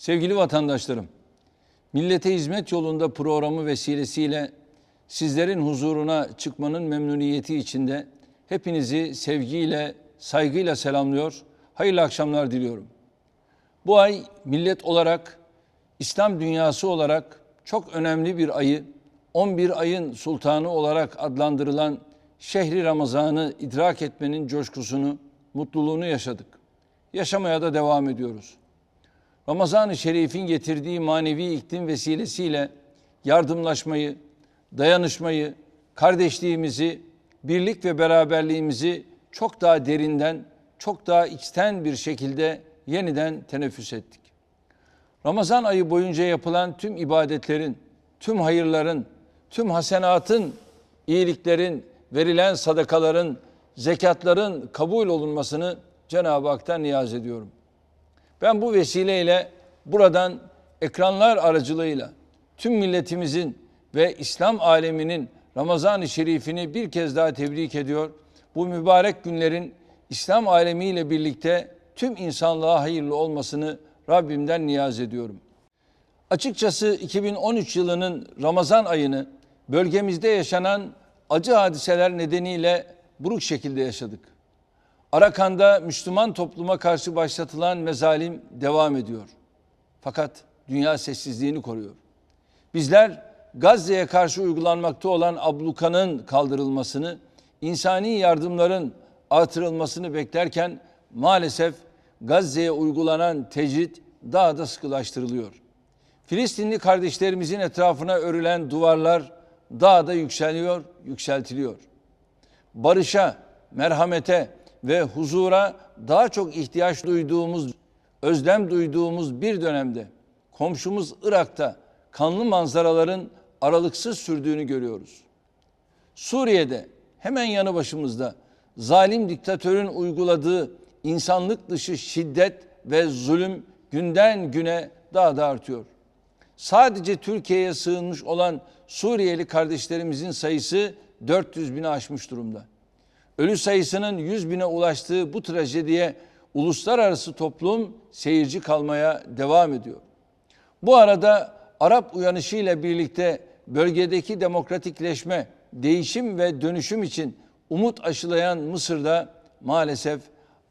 Sevgili vatandaşlarım, Millete Hizmet Yolunda programı vesilesiyle sizlerin huzuruna çıkmanın memnuniyeti içinde hepinizi sevgiyle, saygıyla selamlıyor, hayırlı akşamlar diliyorum. Bu ay millet olarak, İslam dünyası olarak çok önemli bir ayı, 11 ayın sultanı olarak adlandırılan şehri Ramazan'ı idrak etmenin coşkusunu, mutluluğunu yaşadık. Yaşamaya da devam ediyoruz. Ramazan-ı Şerif'in getirdiği manevi iklim vesilesiyle yardımlaşmayı, dayanışmayı, kardeşliğimizi, birlik ve beraberliğimizi çok daha derinden, çok daha içten bir şekilde yeniden teneffüs ettik. Ramazan ayı boyunca yapılan tüm ibadetlerin, tüm hayırların, tüm hasenatın, iyiliklerin, verilen sadakaların, zekatların kabul olunmasını Cenab-ı Hak'tan niyaz ediyorum. Ben bu vesileyle buradan ekranlar aracılığıyla tüm milletimizin ve İslam aleminin Ramazan-ı Şerifini bir kez daha tebrik ediyor. Bu mübarek günlerin İslam alemiyle birlikte tüm insanlığa hayırlı olmasını Rabbimden niyaz ediyorum. Açıkçası 2013 yılının Ramazan ayını bölgemizde yaşanan acı hadiseler nedeniyle buruk şekilde yaşadık. Arakan'da Müslüman topluma karşı başlatılan mezalim devam ediyor. Fakat dünya sessizliğini koruyor. Bizler Gazze'ye karşı uygulanmakta olan ablukanın kaldırılmasını, insani yardımların artırılmasını beklerken maalesef Gazze'ye uygulanan tecrit daha da sıkılaştırılıyor. Filistinli kardeşlerimizin etrafına örülen duvarlar daha da yükseliyor, yükseltiliyor. Barışa, merhamete ve huzura daha çok ihtiyaç duyduğumuz, özlem duyduğumuz bir dönemde komşumuz Irak'ta kanlı manzaraların aralıksız sürdüğünü görüyoruz. Suriye'de hemen yanı başımızda zalim diktatörün uyguladığı insanlık dışı şiddet ve zulüm günden güne daha da artıyor. Sadece Türkiye'ye sığınmış olan Suriyeli kardeşlerimizin sayısı 400 bini aşmış durumda. Ölü sayısının 100 bine ulaştığı bu trajediye uluslararası toplum seyirci kalmaya devam ediyor. Bu arada Arap uyanışıyla birlikte bölgedeki demokratikleşme, değişim ve dönüşüm için umut aşılayan Mısır'da maalesef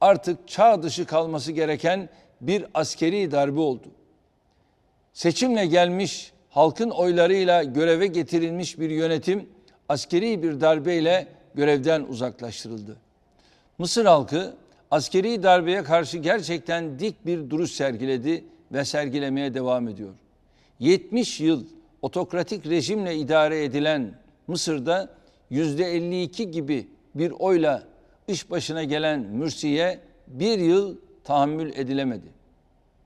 artık çağ dışı kalması gereken bir askeri darbe oldu. Seçimle gelmiş, halkın oylarıyla göreve getirilmiş bir yönetim askeri bir darbeyle görevden uzaklaştırıldı. Mısır halkı askeri darbeye karşı gerçekten dik bir duruş sergiledi ve sergilemeye devam ediyor. 70 yıl otokratik rejimle idare edilen Mısır'da yüzde 52 gibi bir oyla iş başına gelen Mürsi'ye bir yıl tahammül edilemedi.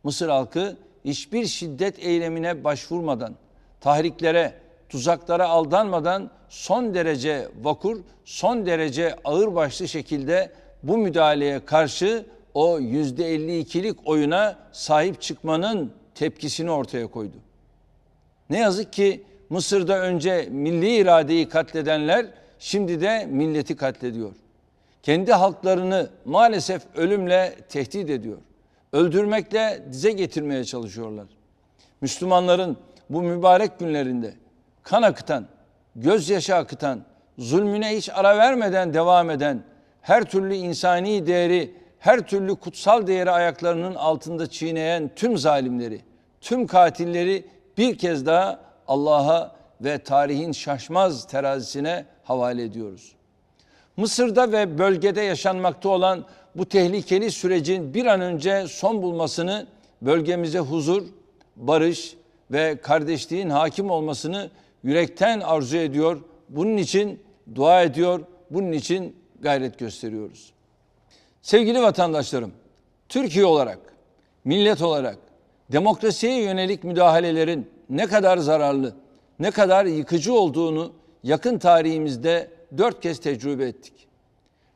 Mısır halkı hiçbir şiddet eylemine başvurmadan, tahriklere, tuzaklara aldanmadan son derece vakur, son derece ağırbaşlı şekilde bu müdahaleye karşı o yüzde 52'lik oyuna sahip çıkmanın tepkisini ortaya koydu. Ne yazık ki Mısır'da önce milli iradeyi katledenler şimdi de milleti katlediyor. Kendi halklarını maalesef ölümle tehdit ediyor. Öldürmekle dize getirmeye çalışıyorlar. Müslümanların bu mübarek günlerinde kan akıtan, gözyaşı akıtan, zulmüne hiç ara vermeden devam eden, her türlü insani değeri, her türlü kutsal değeri ayaklarının altında çiğneyen tüm zalimleri, tüm katilleri bir kez daha Allah'a ve tarihin şaşmaz terazisine havale ediyoruz. Mısır'da ve bölgede yaşanmakta olan bu tehlikeli sürecin bir an önce son bulmasını, bölgemize huzur, barış ve kardeşliğin hakim olmasını yürekten arzu ediyor. Bunun için dua ediyor, bunun için gayret gösteriyoruz. Sevgili vatandaşlarım, Türkiye olarak, millet olarak demokrasiye yönelik müdahalelerin ne kadar zararlı, ne kadar yıkıcı olduğunu yakın tarihimizde dört kez tecrübe ettik.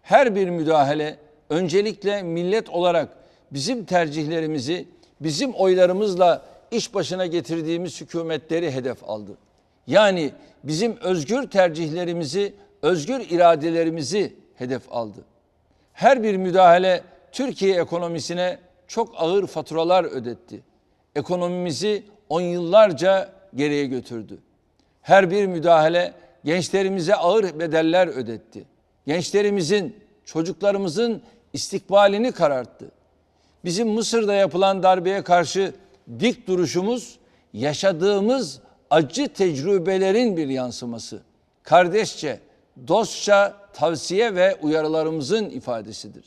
Her bir müdahale öncelikle millet olarak bizim tercihlerimizi, bizim oylarımızla iş başına getirdiğimiz hükümetleri hedef aldı. Yani bizim özgür tercihlerimizi, özgür iradelerimizi hedef aldı. Her bir müdahale Türkiye ekonomisine çok ağır faturalar ödetti. ekonomimizi on yıllarca geriye götürdü. Her bir müdahale gençlerimize ağır bedeller ödetti. Gençlerimizin, çocuklarımızın istikbalini kararttı. Bizim Mısır'da yapılan darbeye karşı dik duruşumuz yaşadığımız acı tecrübelerin bir yansıması. Kardeşçe, dostça tavsiye ve uyarılarımızın ifadesidir.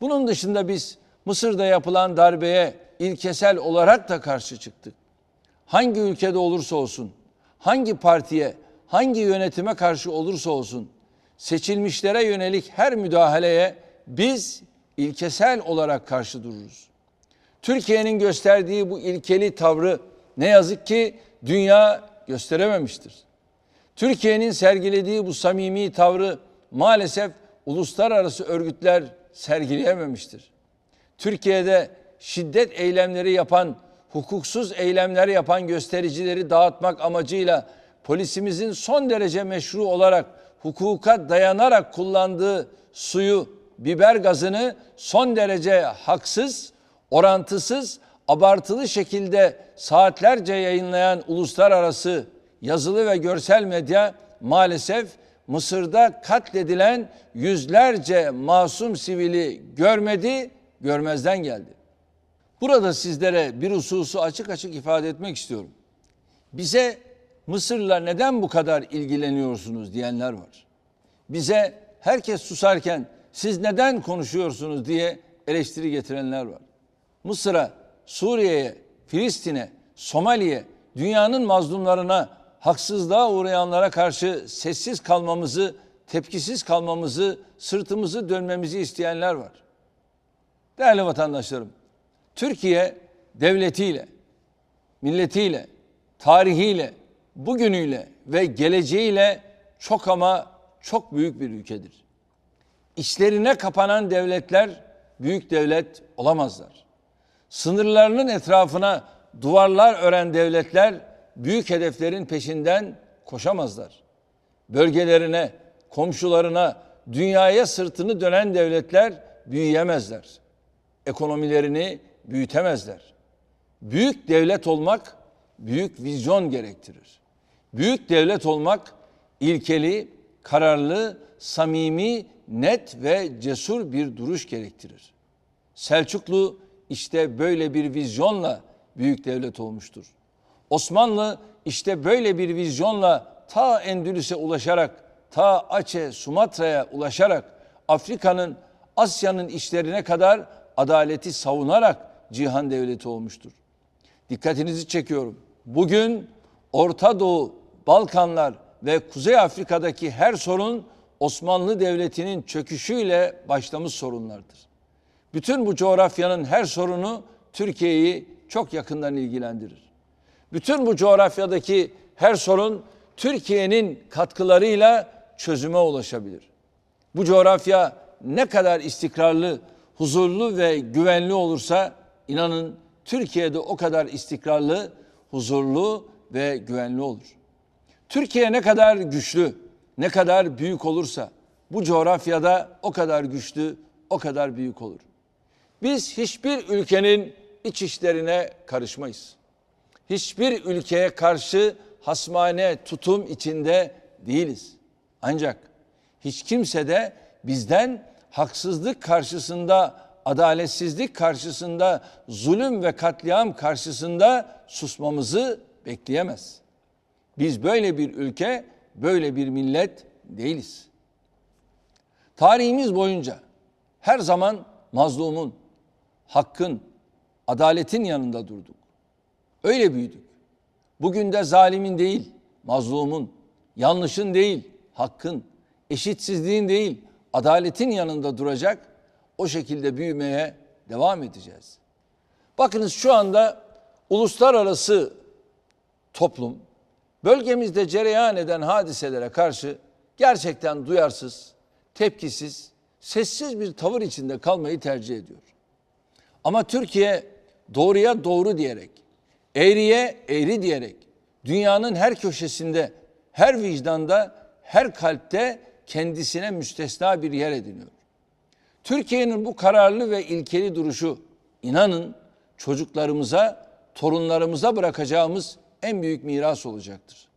Bunun dışında biz Mısır'da yapılan darbeye ilkesel olarak da karşı çıktık. Hangi ülkede olursa olsun, hangi partiye, hangi yönetime karşı olursa olsun, seçilmişlere yönelik her müdahaleye biz ilkesel olarak karşı dururuz. Türkiye'nin gösterdiği bu ilkeli tavrı ne yazık ki dünya gösterememiştir. Türkiye'nin sergilediği bu samimi tavrı maalesef uluslararası örgütler sergileyememiştir. Türkiye'de şiddet eylemleri yapan, hukuksuz eylemler yapan göstericileri dağıtmak amacıyla polisimizin son derece meşru olarak hukuka dayanarak kullandığı suyu, biber gazını son derece haksız, orantısız, abartılı şekilde saatlerce yayınlayan uluslararası yazılı ve görsel medya maalesef Mısır'da katledilen yüzlerce masum sivili görmedi, görmezden geldi. Burada sizlere bir hususu açık açık ifade etmek istiyorum. Bize Mısır'la neden bu kadar ilgileniyorsunuz diyenler var. Bize herkes susarken siz neden konuşuyorsunuz diye eleştiri getirenler var. Mısır'a, Suriye'ye, Filistin'e, Somali'ye, dünyanın mazlumlarına, haksızlığa uğrayanlara karşı sessiz kalmamızı, tepkisiz kalmamızı, sırtımızı dönmemizi isteyenler var. Değerli vatandaşlarım, Türkiye devletiyle, milletiyle, tarihiyle, bugünüyle ve geleceğiyle çok ama çok büyük bir ülkedir. İşlerine kapanan devletler büyük devlet olamazlar. Sınırlarının etrafına duvarlar ören devletler büyük hedeflerin peşinden koşamazlar. Bölgelerine, komşularına, dünyaya sırtını dönen devletler büyüyemezler. Ekonomilerini büyütemezler. Büyük devlet olmak büyük vizyon gerektirir. Büyük devlet olmak ilkeli, kararlı, samimi, net ve cesur bir duruş gerektirir. Selçuklu işte böyle bir vizyonla büyük devlet olmuştur. Osmanlı işte böyle bir vizyonla ta Endülüs'e ulaşarak, ta Aceh, Sumatra'ya ulaşarak Afrika'nın, Asya'nın işlerine kadar adaleti savunarak cihan devleti olmuştur. Dikkatinizi çekiyorum. Bugün Orta Doğu, Balkanlar ve Kuzey Afrika'daki her sorun Osmanlı Devleti'nin çöküşüyle başlamış sorunlardır. Bütün bu coğrafyanın her sorunu Türkiye'yi çok yakından ilgilendirir. Bütün bu coğrafyadaki her sorun Türkiye'nin katkılarıyla çözüme ulaşabilir. Bu coğrafya ne kadar istikrarlı, huzurlu ve güvenli olursa inanın Türkiye'de o kadar istikrarlı, huzurlu ve güvenli olur. Türkiye ne kadar güçlü, ne kadar büyük olursa bu coğrafyada o kadar güçlü, o kadar büyük olur. Biz hiçbir ülkenin iç işlerine karışmayız. Hiçbir ülkeye karşı hasmane tutum içinde değiliz. Ancak hiç kimse de bizden haksızlık karşısında, adaletsizlik karşısında, zulüm ve katliam karşısında susmamızı bekleyemez. Biz böyle bir ülke, böyle bir millet değiliz. Tarihimiz boyunca her zaman mazlumun, hakkın, adaletin yanında durduk. Öyle büyüdük. Bugün de zalimin değil, mazlumun, yanlışın değil, hakkın, eşitsizliğin değil, adaletin yanında duracak, o şekilde büyümeye devam edeceğiz. Bakınız şu anda uluslararası toplum bölgemizde cereyan eden hadiselere karşı gerçekten duyarsız, tepkisiz, sessiz bir tavır içinde kalmayı tercih ediyor. Ama Türkiye doğruya doğru diyerek, eğriye eğri diyerek, dünyanın her köşesinde, her vicdanda, her kalpte kendisine müstesna bir yer ediniyor. Türkiye'nin bu kararlı ve ilkeli duruşu inanın çocuklarımıza torunlarımıza bırakacağımız en büyük miras olacaktır.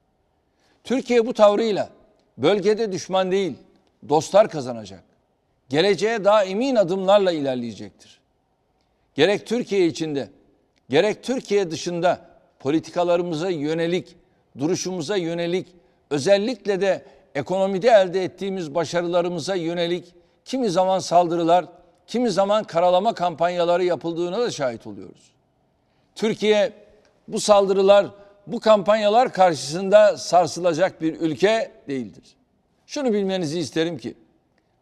Türkiye bu tavrıyla bölgede düşman değil, dostlar kazanacak. Geleceğe daha emin adımlarla ilerleyecektir. Gerek Türkiye içinde, gerek Türkiye dışında politikalarımıza yönelik, duruşumuza yönelik, özellikle de ekonomide elde ettiğimiz başarılarımıza yönelik kimi zaman saldırılar, kimi zaman karalama kampanyaları yapıldığına da şahit oluyoruz. Türkiye bu saldırılar, bu kampanyalar karşısında sarsılacak bir ülke değildir. Şunu bilmenizi isterim ki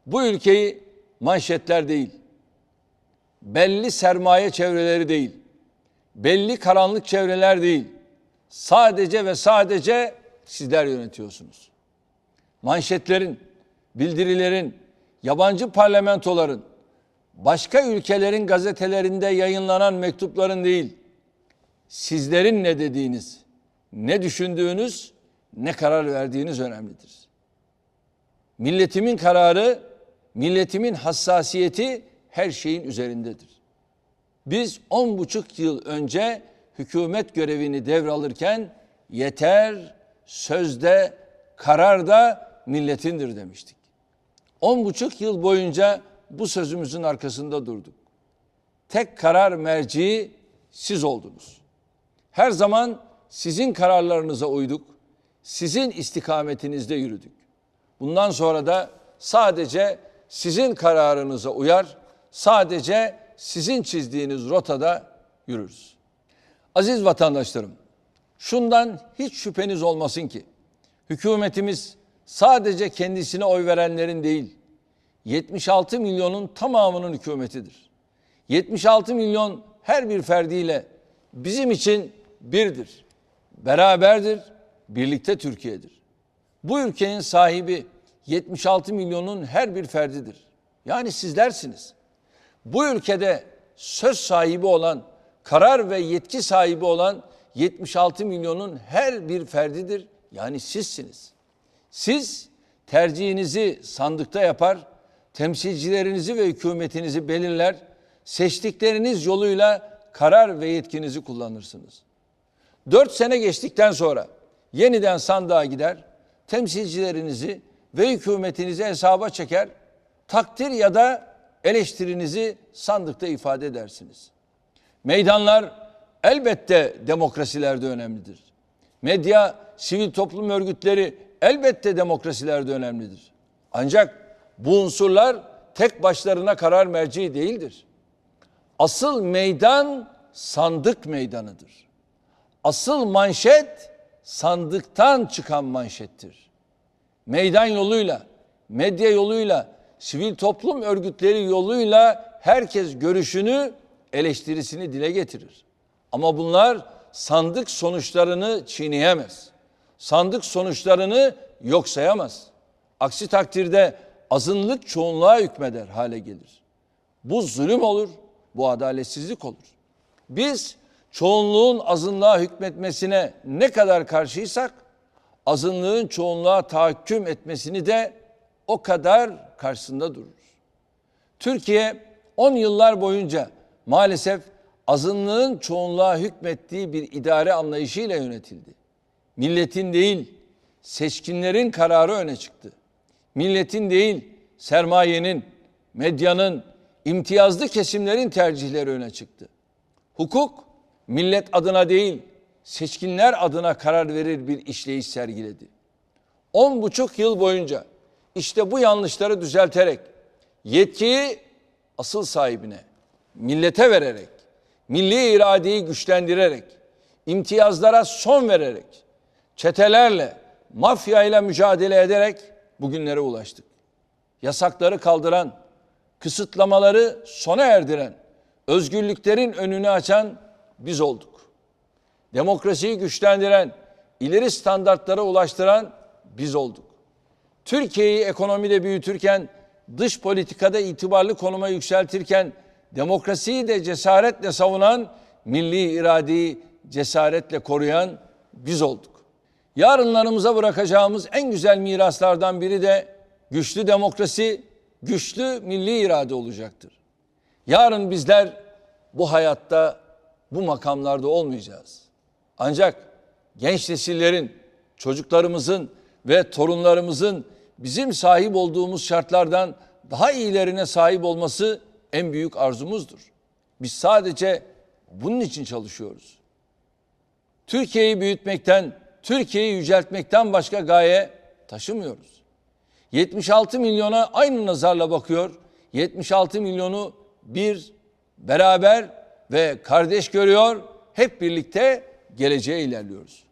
bu ülkeyi manşetler değil, belli sermaye çevreleri değil, belli karanlık çevreler değil, sadece ve sadece sizler yönetiyorsunuz. Manşetlerin, bildirilerin, yabancı parlamentoların, başka ülkelerin gazetelerinde yayınlanan mektupların değil, sizlerin ne dediğiniz, ne düşündüğünüz, ne karar verdiğiniz önemlidir. Milletimin kararı, milletimin hassasiyeti her şeyin üzerindedir. Biz on buçuk yıl önce hükümet görevini devralırken yeter, sözde, kararda milletindir demiştik. On buçuk yıl boyunca bu sözümüzün arkasında durduk. Tek karar merci siz oldunuz. Her zaman sizin kararlarınıza uyduk. Sizin istikametinizde yürüdük. Bundan sonra da sadece sizin kararınıza uyar, sadece sizin çizdiğiniz rotada yürürüz. Aziz vatandaşlarım, şundan hiç şüpheniz olmasın ki hükümetimiz sadece kendisine oy verenlerin değil, 76 milyonun tamamının hükümetidir. 76 milyon her bir ferdiyle bizim için birdir. Beraberdir, birlikte Türkiye'dir. Bu ülkenin sahibi 76 milyonun her bir ferdidir. Yani sizlersiniz. Bu ülkede söz sahibi olan, karar ve yetki sahibi olan 76 milyonun her bir ferdidir. Yani sizsiniz. Siz tercihinizi sandıkta yapar, temsilcilerinizi ve hükümetinizi belirler, seçtikleriniz yoluyla karar ve yetkinizi kullanırsınız. Dört sene geçtikten sonra yeniden sandığa gider, temsilcilerinizi ve hükümetinizi hesaba çeker, takdir ya da eleştirinizi sandıkta ifade edersiniz. Meydanlar elbette demokrasilerde önemlidir. Medya, sivil toplum örgütleri elbette demokrasilerde önemlidir. Ancak bu unsurlar tek başlarına karar merci değildir. Asıl meydan sandık meydanıdır. Asıl manşet sandıktan çıkan manşettir. Meydan yoluyla, medya yoluyla, sivil toplum örgütleri yoluyla herkes görüşünü, eleştirisini dile getirir. Ama bunlar sandık sonuçlarını çiğneyemez. Sandık sonuçlarını yok sayamaz. Aksi takdirde azınlık çoğunluğa hükmeder hale gelir. Bu zulüm olur, bu adaletsizlik olur. Biz çoğunluğun azınlığa hükmetmesine ne kadar karşıysak azınlığın çoğunluğa tahakküm etmesini de o kadar karşısında dururuz. Türkiye 10 yıllar boyunca maalesef azınlığın çoğunluğa hükmettiği bir idare anlayışıyla yönetildi. Milletin değil, seçkinlerin kararı öne çıktı. Milletin değil, sermayenin, medyanın, imtiyazlı kesimlerin tercihleri öne çıktı. Hukuk millet adına değil, seçkinler adına karar verir bir işleyiş sergiledi. On buçuk yıl boyunca işte bu yanlışları düzelterek, yetkiyi asıl sahibine, millete vererek, milli iradeyi güçlendirerek, imtiyazlara son vererek, çetelerle, mafyayla mücadele ederek bugünlere ulaştık. Yasakları kaldıran, kısıtlamaları sona erdiren, özgürlüklerin önünü açan biz olduk. Demokrasiyi güçlendiren, ileri standartlara ulaştıran biz olduk. Türkiye'yi ekonomide büyütürken, dış politikada itibarlı konuma yükseltirken, demokrasiyi de cesaretle savunan, milli iradeyi cesaretle koruyan biz olduk. Yarınlarımıza bırakacağımız en güzel miraslardan biri de güçlü demokrasi, güçlü milli irade olacaktır. Yarın bizler bu hayatta bu makamlarda olmayacağız. Ancak genç nesillerin, çocuklarımızın ve torunlarımızın bizim sahip olduğumuz şartlardan daha iyilerine sahip olması en büyük arzumuzdur. Biz sadece bunun için çalışıyoruz. Türkiye'yi büyütmekten, Türkiye'yi yüceltmekten başka gaye taşımıyoruz. 76 milyona aynı nazarla bakıyor. 76 milyonu bir beraber ve kardeş görüyor. Hep birlikte geleceğe ilerliyoruz.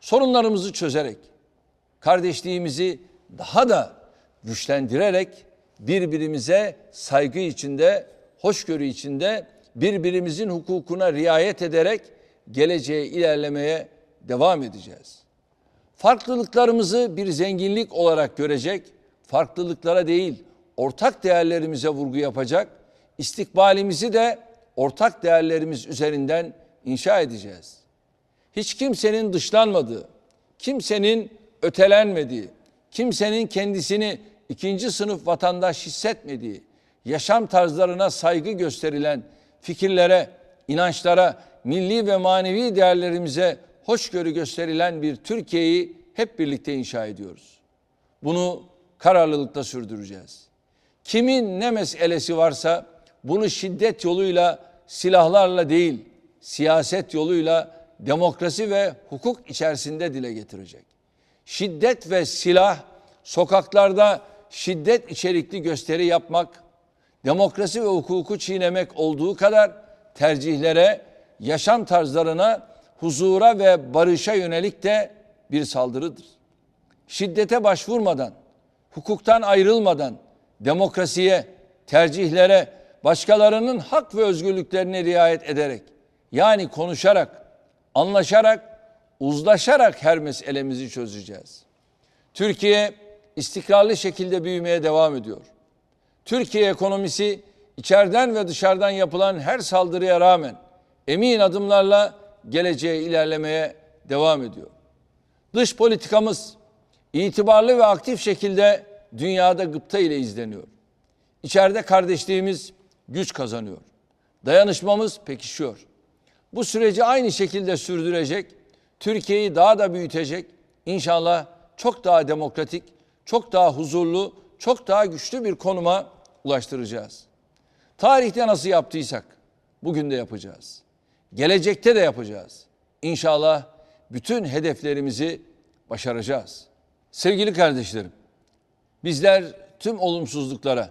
Sorunlarımızı çözerek, kardeşliğimizi daha da güçlendirerek birbirimize saygı içinde, hoşgörü içinde birbirimizin hukukuna riayet ederek geleceğe ilerlemeye devam edeceğiz. Farklılıklarımızı bir zenginlik olarak görecek, farklılıklara değil, ortak değerlerimize vurgu yapacak, istikbalimizi de ortak değerlerimiz üzerinden inşa edeceğiz. Hiç kimsenin dışlanmadığı, kimsenin ötelenmediği, kimsenin kendisini ikinci sınıf vatandaş hissetmediği, yaşam tarzlarına saygı gösterilen fikirlere, inançlara, milli ve manevi değerlerimize hoşgörü gösterilen bir Türkiye'yi hep birlikte inşa ediyoruz. Bunu kararlılıkla sürdüreceğiz. Kimin ne meselesi varsa bunu şiddet yoluyla, silahlarla değil, siyaset yoluyla demokrasi ve hukuk içerisinde dile getirecek. Şiddet ve silah sokaklarda şiddet içerikli gösteri yapmak, demokrasi ve hukuku çiğnemek olduğu kadar tercihlere, yaşam tarzlarına, huzura ve barışa yönelik de bir saldırıdır. Şiddete başvurmadan, hukuktan ayrılmadan, demokrasiye, tercihlere, başkalarının hak ve özgürlüklerine riayet ederek, yani konuşarak, anlaşarak, uzlaşarak her meselemizi çözeceğiz. Türkiye istikrarlı şekilde büyümeye devam ediyor. Türkiye ekonomisi içeriden ve dışarıdan yapılan her saldırıya rağmen emin adımlarla geleceğe ilerlemeye devam ediyor. Dış politikamız itibarlı ve aktif şekilde dünyada gıpta ile izleniyor. İçeride kardeşliğimiz güç kazanıyor. Dayanışmamız pekişiyor. Bu süreci aynı şekilde sürdürecek, Türkiye'yi daha da büyütecek, inşallah çok daha demokratik, çok daha huzurlu, çok daha güçlü bir konuma ulaştıracağız. Tarihte nasıl yaptıysak bugün de yapacağız. Gelecekte de yapacağız. İnşallah bütün hedeflerimizi başaracağız. Sevgili kardeşlerim, bizler tüm olumsuzluklara,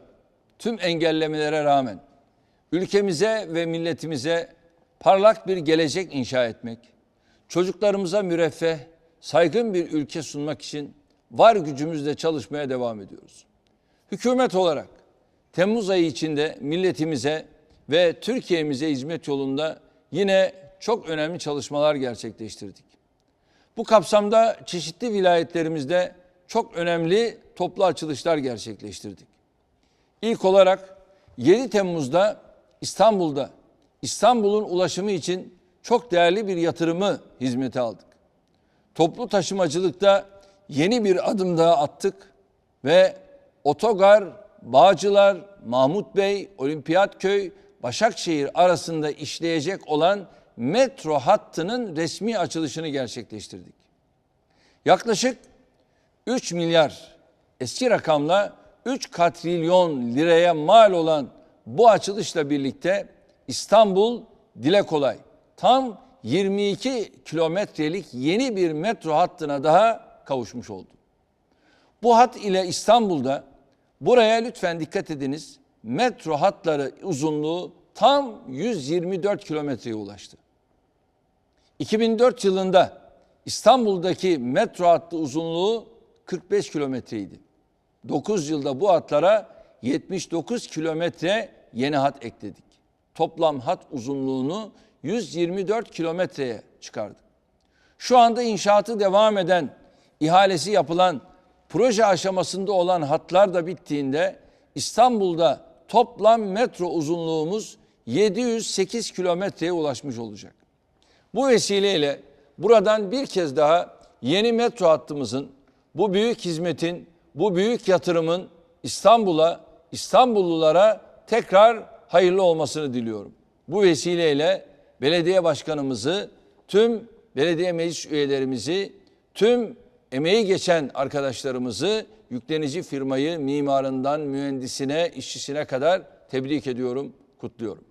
tüm engellemelere rağmen ülkemize ve milletimize parlak bir gelecek inşa etmek, çocuklarımıza müreffeh, saygın bir ülke sunmak için var gücümüzle çalışmaya devam ediyoruz. Hükümet olarak Temmuz ayı içinde milletimize ve Türkiye'mize hizmet yolunda yine çok önemli çalışmalar gerçekleştirdik. Bu kapsamda çeşitli vilayetlerimizde çok önemli toplu açılışlar gerçekleştirdik. İlk olarak 7 Temmuz'da İstanbul'da İstanbul'un ulaşımı için çok değerli bir yatırımı hizmete aldık. Toplu taşımacılıkta yeni bir adım daha attık ve otogar, Bağcılar, Mahmut Bey, Olimpiyatköy, Başakşehir arasında işleyecek olan metro hattının resmi açılışını gerçekleştirdik. Yaklaşık 3 milyar eski rakamla 3 katrilyon liraya mal olan bu açılışla birlikte İstanbul dile kolay tam 22 kilometrelik yeni bir metro hattına daha kavuşmuş oldu. Bu hat ile İstanbul'da buraya lütfen dikkat ediniz. Metro hatları uzunluğu tam 124 kilometreye ulaştı. 2004 yılında İstanbul'daki metro hattı uzunluğu 45 kilometreydi. 9 yılda bu hatlara 79 kilometre yeni hat ekledik. Toplam hat uzunluğunu 124 kilometreye çıkardık. Şu anda inşaatı devam eden, ihalesi yapılan, proje aşamasında olan hatlar da bittiğinde İstanbul'da toplam metro uzunluğumuz 708 kilometreye ulaşmış olacak. Bu vesileyle buradan bir kez daha yeni metro hattımızın, bu büyük hizmetin, bu büyük yatırımın İstanbul'a, İstanbullulara tekrar hayırlı olmasını diliyorum. Bu vesileyle belediye başkanımızı, tüm belediye meclis üyelerimizi, tüm emeği geçen arkadaşlarımızı, yüklenici firmayı mimarından mühendisine, işçisine kadar tebrik ediyorum, kutluyorum.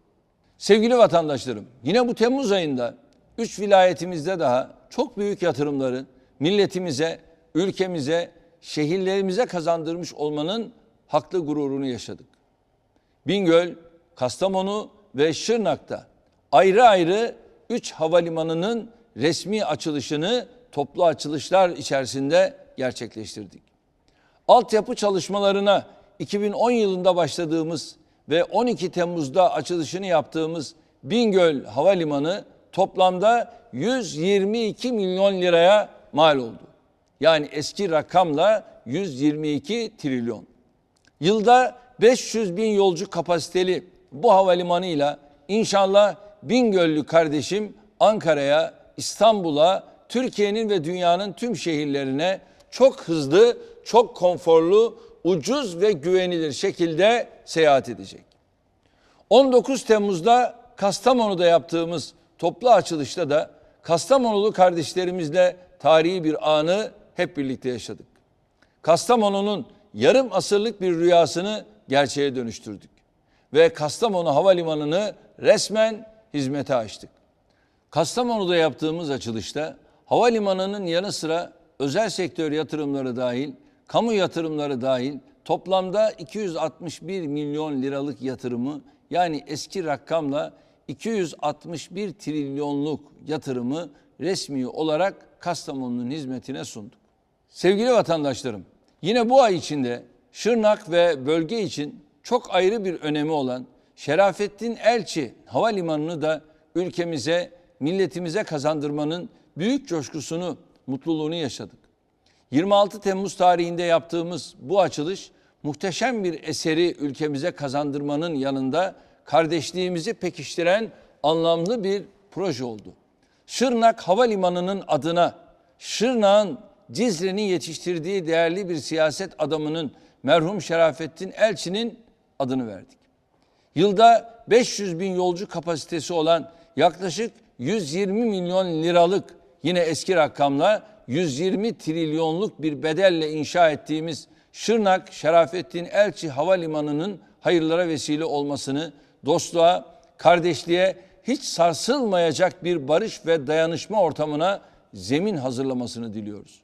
Sevgili vatandaşlarım, yine bu Temmuz ayında 3 vilayetimizde daha çok büyük yatırımları milletimize, ülkemize, şehirlerimize kazandırmış olmanın haklı gururunu yaşadık. Bingöl, Kastamonu ve Şırnak'ta ayrı ayrı 3 havalimanının resmi açılışını toplu açılışlar içerisinde gerçekleştirdik. Altyapı çalışmalarına 2010 yılında başladığımız ve 12 Temmuz'da açılışını yaptığımız Bingöl Havalimanı toplamda 122 milyon liraya mal oldu. Yani eski rakamla 122 trilyon. Yılda 500 bin yolcu kapasiteli bu havalimanıyla inşallah Bingöllü kardeşim Ankara'ya, İstanbul'a, Türkiye'nin ve dünyanın tüm şehirlerine çok hızlı, çok konforlu, ucuz ve güvenilir şekilde seyahat edecek. 19 Temmuz'da Kastamonu'da yaptığımız toplu açılışta da Kastamonulu kardeşlerimizle tarihi bir anı hep birlikte yaşadık. Kastamonu'nun yarım asırlık bir rüyasını gerçeğe dönüştürdük. Ve Kastamonu Havalimanı'nı resmen hizmete açtık. Kastamonu'da yaptığımız açılışta havalimanının yanı sıra özel sektör yatırımları dahil, kamu yatırımları dahil toplamda 261 milyon liralık yatırımı yani eski rakamla 261 trilyonluk yatırımı resmi olarak Kastamonu'nun hizmetine sunduk. Sevgili vatandaşlarım, yine bu ay içinde Şırnak ve bölge için çok ayrı bir önemi olan Şerafettin Elçi Havalimanı'nı da ülkemize, milletimize kazandırmanın büyük coşkusunu, mutluluğunu yaşadık. 26 Temmuz tarihinde yaptığımız bu açılış muhteşem bir eseri ülkemize kazandırmanın yanında kardeşliğimizi pekiştiren anlamlı bir proje oldu. Şırnak Havalimanı'nın adına Şırnak'ın Cizre'nin yetiştirdiği değerli bir siyaset adamının merhum Şerafettin Elçi'nin adını verdik. Yılda 500 bin yolcu kapasitesi olan yaklaşık 120 milyon liralık yine eski rakamla 120 trilyonluk bir bedelle inşa ettiğimiz Şırnak Şerafettin Elçi Havalimanı'nın hayırlara vesile olmasını, dostluğa, kardeşliğe hiç sarsılmayacak bir barış ve dayanışma ortamına zemin hazırlamasını diliyoruz.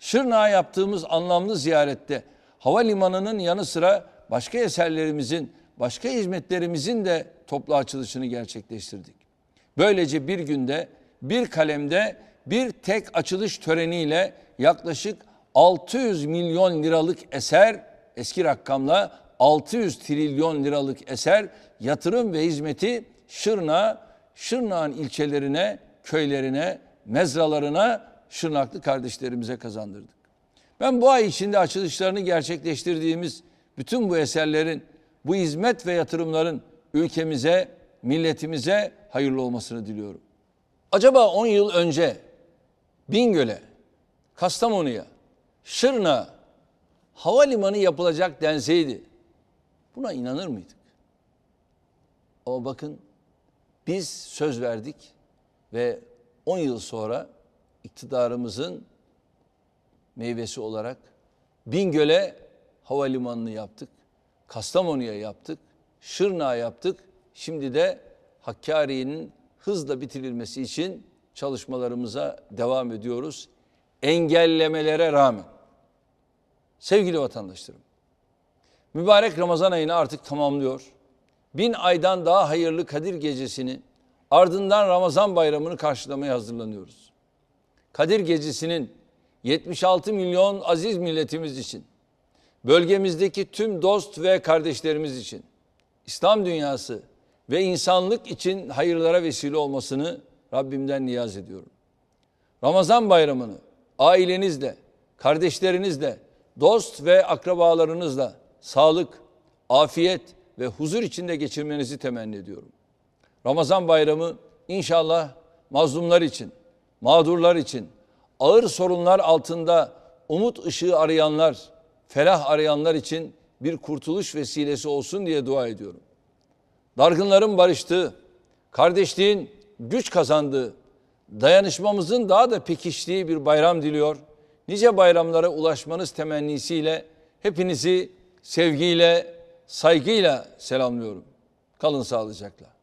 Şırnak'a yaptığımız anlamlı ziyarette havalimanının yanı sıra başka eserlerimizin, başka hizmetlerimizin de toplu açılışını gerçekleştirdik. Böylece bir günde, bir kalemde bir tek açılış töreniyle yaklaşık 600 milyon liralık eser, eski rakamla 600 trilyon liralık eser yatırım ve hizmeti Şırna, Şırnak'ın ilçelerine, köylerine, mezralarına Şırnaklı kardeşlerimize kazandırdık. Ben bu ay içinde açılışlarını gerçekleştirdiğimiz bütün bu eserlerin, bu hizmet ve yatırımların ülkemize, milletimize hayırlı olmasını diliyorum. Acaba 10 yıl önce Bingöl'e, Kastamonu'ya, Şırna havalimanı yapılacak denseydi buna inanır mıydık? Ama bakın biz söz verdik ve 10 yıl sonra iktidarımızın meyvesi olarak Bingöl'e havalimanını yaptık. Kastamonu'ya yaptık. Şırnak'a yaptık. Şimdi de Hakkari'nin hızla bitirilmesi için çalışmalarımıza devam ediyoruz. Engellemelere rağmen. Sevgili vatandaşlarım, mübarek Ramazan ayını artık tamamlıyor. Bin aydan daha hayırlı Kadir Gecesi'ni ardından Ramazan bayramını karşılamaya hazırlanıyoruz. Kadir Gecesi'nin 76 milyon aziz milletimiz için, bölgemizdeki tüm dost ve kardeşlerimiz için, İslam dünyası ve insanlık için hayırlara vesile olmasını Rabbimden niyaz ediyorum. Ramazan bayramını ailenizle, kardeşlerinizle, dost ve akrabalarınızla sağlık, afiyet ve huzur içinde geçirmenizi temenni ediyorum. Ramazan bayramı inşallah mazlumlar için, mağdurlar için, ağır sorunlar altında umut ışığı arayanlar, felah arayanlar için bir kurtuluş vesilesi olsun diye dua ediyorum. Dargınların barıştığı, kardeşliğin, güç kazandığı, dayanışmamızın daha da pekiştiği bir bayram diliyor. Nice bayramlara ulaşmanız temennisiyle hepinizi sevgiyle, saygıyla selamlıyorum. Kalın sağlıcakla.